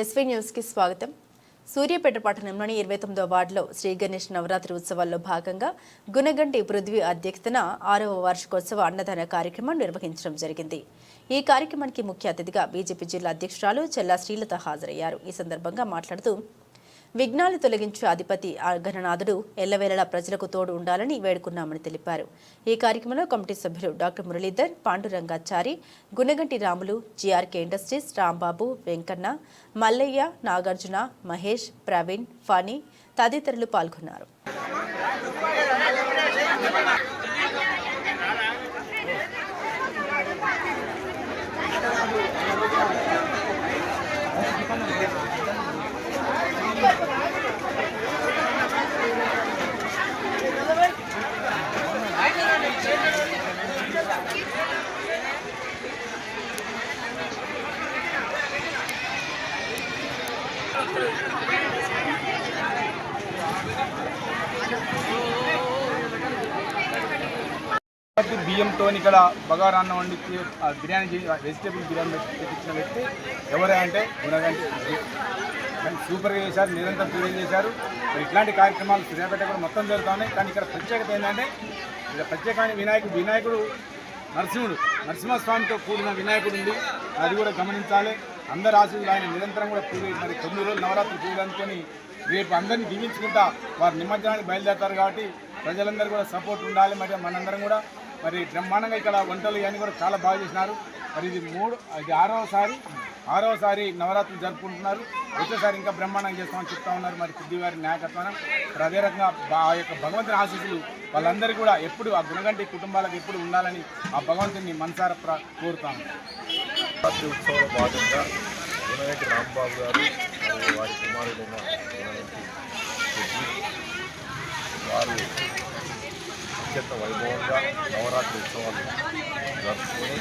SV న్యూస్కి స్వాగతం. సూర్యాపేట పట్టణంలోని ఇరవై తొమ్మిదో వార్డులో శ్రీ గణేష్ నవరాత్రి ఉత్సవాల్లో భాగంగా గుణగంటి పృథ్వీ అధ్యక్షతన ఆరవ వార్షికోత్సవ అన్నదాన కార్యక్రమం నిర్వహించడం జరిగింది. ఈ కార్యక్రమానికి ముఖ్య అతిథిగా బీజేపీ జిల్లా అధ్యక్షురాలు చెల్లా శ్రీలత హాజరయ్యారు. ఈ సందర్భంగా మాట్లాడుతూ విఘ్నాలు తొలగించే అధిపతి ఆ గణనాథుడు ఎల్లవేళలా ప్రజలకు తోడు ఉండాలని వేడుకున్నామని తెలిపారు. ఈ కార్యక్రమంలో కమిటీ సభ్యులు doctor Muralidhar Pandurangachari Gunaganti Ramulu GRK industries Rambabu Venkanna Mallaiah Nagarjuna Mahesh Praveen Phani తదితరులు పాల్గొన్నారు. బియ్యంతో ఇక్కడ బగారా అన్నం ఆ బిర్యానీ ఆ వెజిటేబుల్ బిర్యానీ పెట్టి- పెట్టించిన వ్యక్తి ఎవరే అంటే గుణగంటి కానీ సూపర్గా చేశారు నిరంతరం పూజలు చేశారు. మరి ఇట్లాంటి కార్యక్రమాలు సూర్యాపేట కూడా మొత్తం జరుగుతున్నాయి కానీ ఇక్కడ ప్రత్యేకత ఏంటంటే ఇక్కడ ప్రత్యేకమైన వినాయకుడు వినాయకుడు నరసింహుడు నరసింహస్వామితో కూడిన వినాయకుడు ఉంది అది కూడా గమనించాలి. అందరు ఆశీస్సులు ఆయన నిరంతరం కూడా పూజ మరి తొమ్మిది రోజులు నవరాత్రి పూజలు అనుకొని రేపు అందరినీ దీవించుకుంటా వారు నిమజ్జనానికి బయలుదేరతారు కాబట్టి ప్రజలందరూ కూడా సపోర్ట్ ఉండాలి. మరి మనందరం కూడా మరి బ్రహ్మాండంగా ఇక్కడ వంటలు ఇవన్నీ కూడా చాలా బాగా చేసినారు. మరి ఇది మూడు ఇది ఆరవసారి ఆరవసారి నవరాత్రులు జరుపుకుంటున్నారు. వచ్చేసారి ఇంకా బ్రహ్మాండంగా చేస్తామని చెప్తా ఉన్నారు మరి సిద్ధి గారి నాయకత్వాన. మరి అదే రకంగా ఆ యొక్క భగవంతుని ఆశీస్సులు వాళ్ళందరూ కూడా ఎప్పుడు ఆ గుణగంటి కుటుంబాలకు ఎప్పుడు ఉండాలని ఆ భగవంతుని మనసారా ప్ర కోరుతాము రాత్రి ఉత్సవంలో భాగంగా గుణగంటి రాంబాబు గారు వారి కుమారుడైన వారు అత్యంత వైభవంగా నవరాత్రి ఉత్సవాలు జరుపుకొని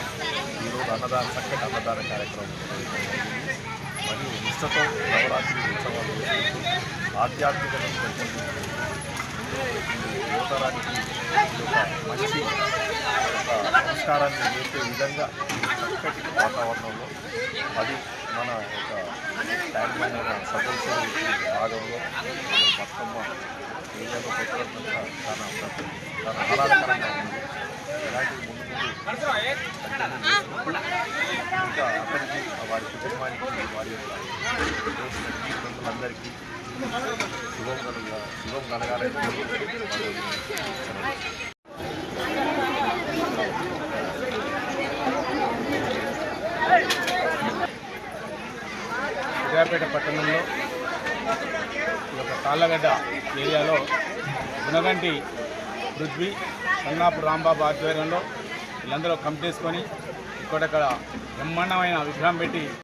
ఈరోజు అన్నదాన చక్కటి అన్నదాన కార్యక్రమం మరియు నిష్టతో నవరాత్రి ఉత్సవాలు ఆధ్యాత్మికతను పెంపొందించుకుంటూ యువతరానికి మంచి పరిష్కారాన్ని చేసే విధంగా చక్కటి వాతావరణంలో అది మన యొక్క ట్యాంక్మైన సదస్సు భాగంలో ఈ బతుకమ్మ ఏరియాలో పెట్టడం చాలా చాలా ఆహ్లాదకరంగా ఉంది. ఇలాంటి ముందు ముందు ఇంకా అతనికి వారి కుటుంబానికి వారి యొక్క అందరికీ శుభం శుభం సూర్యాపేట పట్టణంలో ఈ యొక్క తాళ్ళగడ్డ ఏరియాలో గుణగంటి పృథ్వీ సన్నాపు రాంబాబు ఆధ్వర్యంలో వీళ్ళందరూ కమిటేసుకొని ఇక్కడక్కడ బ్రహ్మాండమైన విగ్రహం పెట్టి